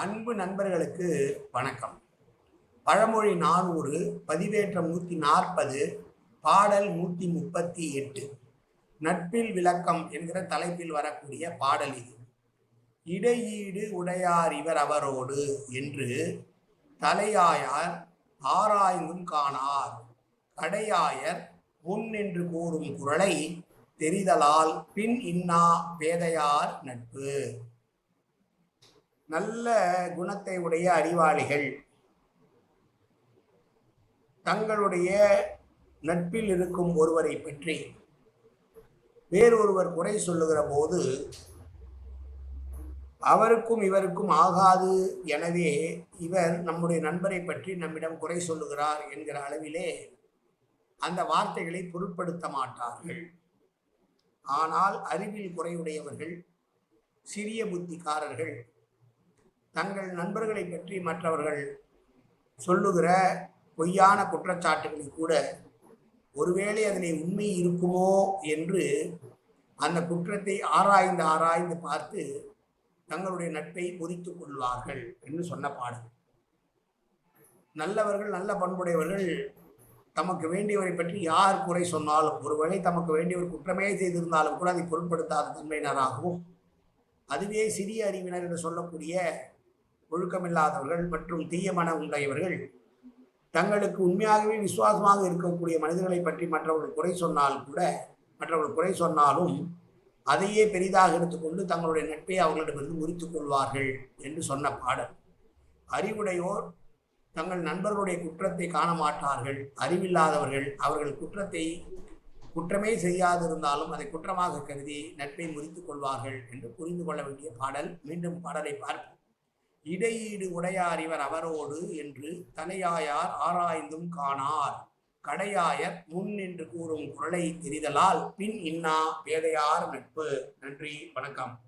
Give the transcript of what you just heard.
அன்பு நண்பர்களுக்கு வணக்கம். பழமொழி நானூறு பதிவேற்றம் நூற்றி நாற்பது பாடல் நூற்றி முப்பத்தி எட்டு நட்பில் விளக்கம் என்கிற தலைப்பில் வரக்கூடிய பாடல் இது. இடையீடு உடையார் இவர் அவரோடு என்று தலையாயார் ஆராய்ந்தும் காணார். கடையாயர் உன் என்று கூறும் குரலை தெரிதலால் பின் இன்னா பேதையார் நட்பு. நல்ல குணத்தை உடைய அறிவாளிகள். தங்களுடைய நட்பில் இருக்கும் ஒருவரை பற்றி வேறொருவர் குறை சொல்லுகிற போது அவருக்கும் இவருக்கும் ஆகாது. எனவே இவர் நம்முடைய நண்பரை பற்றி நம்மிடம் குறை சொல்லுகிறார் என்கிற அளவிலே அந்த வார்த்தைகளை பொருட்படுத்த மாட்டார்கள். ஆனால் அறிவில் குறையுடையவர்கள் சிறிய புத்திக்காரர்கள் தங்கள் நண்பர்களை பற்றி மற்றவர்கள் சொல்லுகிற பொய்யான குற்றச்சாட்டுகளை கூட ஒருவேளை அதனை உண்மை இருக்குமோ என்று அந்த குற்றத்தை ஆராய்ந்து ஆராய்ந்து பார்த்து தங்களுடைய நட்பை பொறித்து கொள்வார்கள் என்று சொன்ன பாடல். நல்லவர்கள் நல்ல பண்புடையவர்கள் தமக்கு வேண்டியவரை பற்றி யார் குறை சொன்னாலும் ஒருவேளை தமக்கு வேண்டியவர் குற்றமே செய்திருந்தாலும் கூட அதை பொருட்படுத்தாத தன்மையினராகவும் அதுவே சிறிய அறிவினர் என்று சொல்லக்கூடிய ஒழுக்கமில்லாதவர்கள் மற்றும் தீய மனம் உடையவர்கள். தங்களுக்கு உண்மையாகவே விசுவாசமாக இருக்கக்கூடிய மனிதர்களை பற்றி மற்றவர்கள் குறை சொன்னால் கூட மற்றவர்கள் குறை சொன்னாலும் அதையே பெரிதாக எடுத்துக்கொண்டு தங்களுடைய நட்பை அவர்களிடமிருந்து முறித்து கொள்வார்கள் என்று சொன்ன பாடல். அறிவுடையோர் தங்கள் நண்பர்களுடைய குற்றத்தை காண மாட்டார்கள். அறிவில்லாதவர்கள் அவர்கள் குற்றத்தை குற்றமே செய்யாதிருந்தாலும் அதை குற்றமாக கருதி நட்பை முறித்துக் கொள்வார்கள் என்று புரிந்து கொள்ள வேண்டிய பாடல். மீண்டும் பாடலை பார்ப்போம். இடையீடு உடையார் இவர் அவரோடு என்று தலையாயார் ஆராய்ந்தும் காணார். கடையாயர் முன் என்று கூறும் குரலை தெரிதலால் பின் இன்னா பேதையார் நட்பு. நன்றி வணக்கம்.